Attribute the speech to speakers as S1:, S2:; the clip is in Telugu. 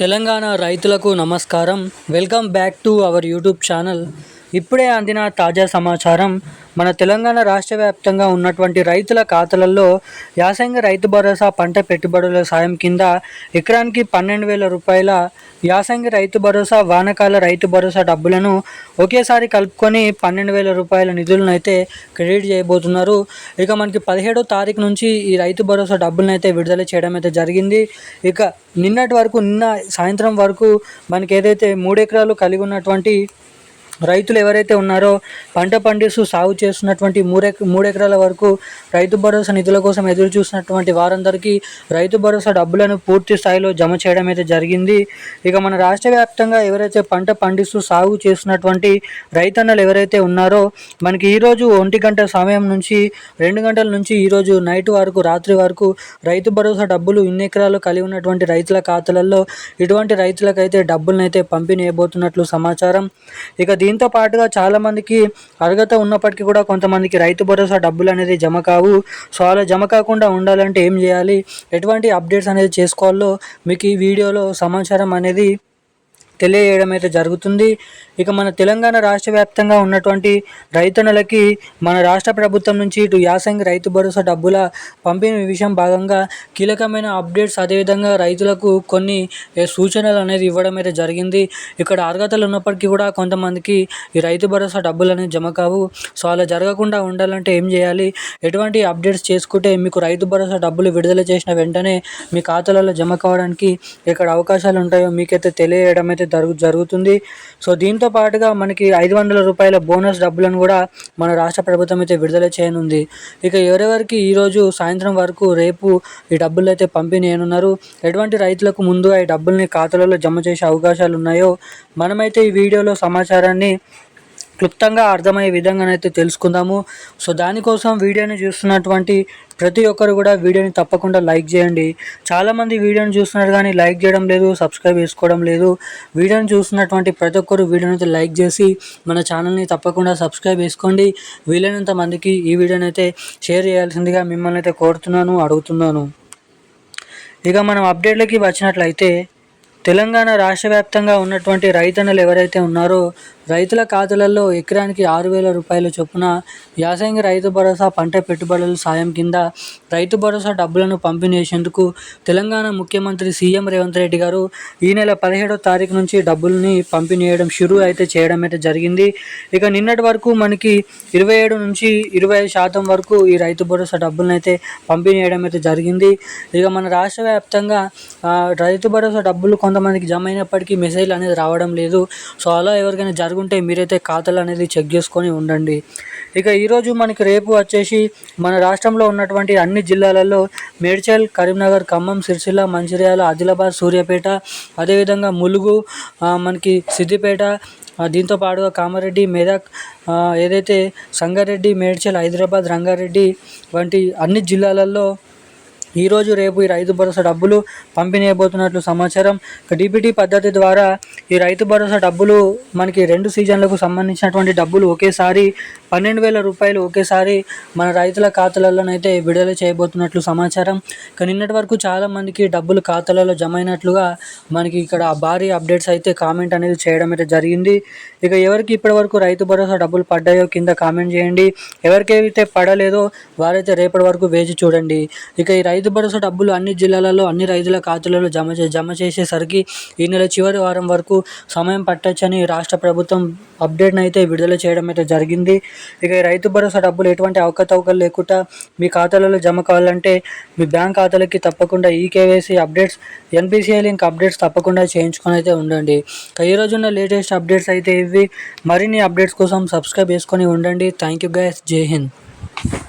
S1: తెలంగాణ రైతులకు నమస్కారం. Welcome back to our YouTube channel. ఇప్పుడే అందిన తాజా సమాచారం మన తెలంగాణ రాష్ట్ర వ్యాప్తంగా ఉన్నటువంటి రైతుల ఖాతాలలో యాసంగి రైతు భరోసా పంట పెట్టుబడుల సాయం కింద ఎకరానికి పన్నెండు వేల రూపాయల యాసంగి రైతు భరోసా వానకాల రైతు భరోసా డబ్బులను ఒకేసారి కలుపుకొని పన్నెండు వేల రూపాయల నిధులను అయితే క్రెడిట్ చేయబోతున్నారు. ఇక మనకి పదిహేడో తారీఖు నుంచి ఈ రైతు భరోసా డబ్బులను అయితే విడుదల చేయడం అయితే జరిగింది. ఇక నిన్నటి వరకు నిన్న సాయంత్రం వరకు మనకి ఏదైతే మూడు ఎకరాలు కలిగి ఉన్నటువంటి రైతులు ఎవరైతే ఉన్నారో పంట పండిస్తూ సాగు చేస్తున్నటువంటి మూడెక మూడెకరాల వరకు రైతు భరోసా నిధుల కోసం ఎదురు చూసినటువంటి వారందరికీ రైతు భరోసా డబ్బులను పూర్తి స్థాయిలో జమ చేయడం అయితే జరిగింది. ఇక మన రాష్ట్ర వ్యాప్తంగా ఎవరైతే పంట పండిస్తూ సాగు చేస్తున్నటువంటి రైతన్నలు ఎవరైతే ఉన్నారో మనకి ఈరోజు ఒంటి గంట సమయం నుంచి రెండు గంటల నుంచి ఈరోజు నైట్ వరకు రాత్రి వరకు రైతు భరోసా డబ్బులు ఇన్ని ఎకరాలు కలిగి ఉన్నటువంటి రైతుల ఖాతాలలో ఇటువంటి రైతులకైతే డబ్బులను అయితే పంపిణీ చేయబోతున్నట్లు సమాచారం. ఇక దీంతో పాటుగా చాలామందికి అర్హత ఉన్నప్పటికీ కూడా కొంతమందికి రైతు భరోసా డబ్బులు అనేది జమ కావు. సో అలా జమ కాకుండా ఉండాలంటే ఏం చేయాలి? ఎటువంటి అప్డేట్స్ అనేది చేసుకోవాలో మీకు ఈ వీడియోలో సమాచారం అనేది తెలియజేయడం అయితే జరుగుతుంది. ఇక మన తెలంగాణ రాష్ట్ర వ్యాప్తంగా ఉన్నటువంటి రైతన్నలకి మన రాష్ట్ర ప్రభుత్వం నుంచి ఇటు యాసంగి రైతు భరోసా డబ్బుల పంపిణీ విషయం భాగంగా కీలకమైన అప్డేట్స్ అదేవిధంగా రైతులకు కొన్ని సూచనలు అనేది ఇవ్వడం అయితే జరిగింది. ఇక్కడ అర్హతలు ఉన్నప్పటికీ కూడా కొంతమందికి ఈ రైతు భరోసా డబ్బులు అనేది జమ కావు. సో అలా జరగకుండా ఉండాలంటే ఏం చేయాలి? ఎటువంటి అప్డేట్స్ చేసుకుంటే మీకు రైతు భరోసా డబ్బులు విడుదల చేసిన వెంటనే మీ ఖాతాలలో జమ కావడానికి ఇక్కడ అవకాశాలు ఉంటాయో మీకైతే తెలియజేయడం అయితే జరుగు జరుగుతుంది. సో దీంతో పాటుగా మనకి ఐదు వందల రూపాయల బోనస్ డబ్బులను కూడా మన రాష్ట్ర ప్రభుత్వం అయితే విడుదల చేయనుంది. ఇక ఎవరెవరికి ఈరోజు సాయంత్రం వరకు రేపు ఈ డబ్బులు అయితే పంపిణీ చేయనున్నారు ఎటువంటి రైతులకు ముందుగా ఈ డబ్బుల్ని ఖాతాలలో జమ చేసే అవకాశాలు ఉన్నాయో మనమైతే ఈ వీడియోలో సమాచారాన్ని క్లుప్తంగా అర్థమయ్యే విధంగానైతే తెలుసుకుందాము. సో దానికోసం వీడియోని చూస్తున్నటువంటి ప్రతి ఒక్కరు కూడా వీడియోని తప్పకుండా లైక్ చేయండి. చాలామంది వీడియోని చూస్తున్నారు కానీ లైక్ చేయడం లేదు సబ్స్క్రైబ్ చేసుకోవడం లేదు. వీడియోని చూస్తున్నటువంటి ప్రతి ఒక్కరు వీడియోని అయితే లైక్ చేసి మన ఛానల్ని తప్పకుండా సబ్స్క్రైబ్ చేసుకోండి. వీలైనంత మందికి ఈ వీడియోని అయితే షేర్ చేయాల్సిందిగా మిమ్మల్ని అయితే కోరుతున్నాను అడుగుతున్నాను. ఇక మనం అప్డేట్లకి వచ్చినట్లయితే తెలంగాణ రాష్ట్ర వ్యాప్తంగా ఉన్నటువంటి రైతన్నలు ఎవరైతే ఉన్నారో రైతుల ఖాతాలలో ఎకరానికి ఆరు వేల రూపాయల చొప్పున యాసంగి రైతు భరోసా పంట పెట్టుబడుల సాయం కింద రైతు భరోసా డబ్బులను పంపిణీ చేసేందుకు తెలంగాణ ముఖ్యమంత్రి సీఎం రేవంత్ రెడ్డి గారు ఈ నెల పదిహేడో తారీఖు నుంచి డబ్బుల్ని పంపిణీ చేయడం షురూ అయితే చేయడం అయితే జరిగింది. ఇక నిన్నటి వరకు మనకి ఇరవై ఏడు నుంచి ఇరవై ఐదు శాతం వరకు ఈ రైతు భరోసా డబ్బులను అయితే పంపిణీ చేయడం అయితే జరిగింది. ఇక మన రాష్ట్ర వ్యాప్తంగా రైతు భరోసా డబ్బులు కొంతమందికి జమ అయినప్పటికీ మెసేజ్లు అనేది రావడం లేదు. సో అలా ఎవరికైనా జరుగుంటే మీరైతే ఖాతాలు అనేది చెక్ చేసుకొని ఉండండి. ఇక ఈరోజు మనకి రేపు వచ్చేసి మన రాష్ట్రంలో ఉన్నటువంటి అన్ని జిల్లాలలో మేడ్చల్ కరీంనగర్ ఖమ్మం సిరిసిల్ల మంచిర్యాల ఆదిలాబాద్ సూర్యాపేట అదేవిధంగా ములుగు మనకి సిద్దిపేట దీంతో పాటుగా కామారెడ్డి మెదక్ ఏదైతే సంగారెడ్డి మేడ్చల్ హైదరాబాద్ రంగారెడ్డి వంటి అన్ని జిల్లాలలో ఈరోజు రేపు ఈ రైతు భరోసా డబ్బులు పంపిణీ అయిపోతున్నట్లు సమాచారం డిబిటీ పద్ధతి ద్వారా ఈ రైతు భరోసా డబ్బులు మనకి రెండు సీజన్లకు సంబంధించినటువంటి డబ్బులు ఒకేసారి పన్నెండు వేల రూపాయలు ఒకేసారి మన రైతుల ఖాతాలలోనైతే విడుదల చేయబోతున్నట్లు సమాచారం. ఇక నిన్నటి వరకు చాలామందికి డబ్బులు ఖాతాలలో జమ అయినట్లుగా మనకి ఇక్కడ భారీ అప్డేట్స్ అయితే కామెంట్ అనేది చేయడం అయితే జరిగింది. ఇక ఎవరికి ఇప్పటి వరకు రైతు భరోసా డబ్బులు పడ్డాయో కింద కామెంట్ చేయండి. ఎవరికైతే పడలేదో వారైతే రేపటి వరకు వేచి చూడండి. ఇక ఈ రైతు భరోసా డబ్బులు అన్ని జిల్లాలలో అన్ని రైతుల ఖాతాలలో జమ చే జమ చేసేసరికి ఈ నెల చివరి వారం వరకు సమయం పట్టొచ్చని రాష్ట్ర ప్రభుత్వం అప్డేట్ని అయితే విడుదల చేయడం అయితే జరిగింది. ఇక రైతు భరోసా డబ్బులు ఎటువంటి అవకతవకలు లేకుండా మీ ఖాతాలలో జమ కావాలంటే మీ బ్యాంక్ ఖాతాలకి తప్పకుండా ఈ KYC updates NPCI link updates తప్పకుండా చేయించుకొని అయితే ఉండండి. ఇక ఈ లేటెస్ట్ అప్డేట్స్ అయితే ఇవి. మరిన్ని అప్డేట్స్ కోసం సబ్స్క్రైబ్ చేసుకొని ఉండండి. థ్యాంక్ యూ గైస్ జై హింద్.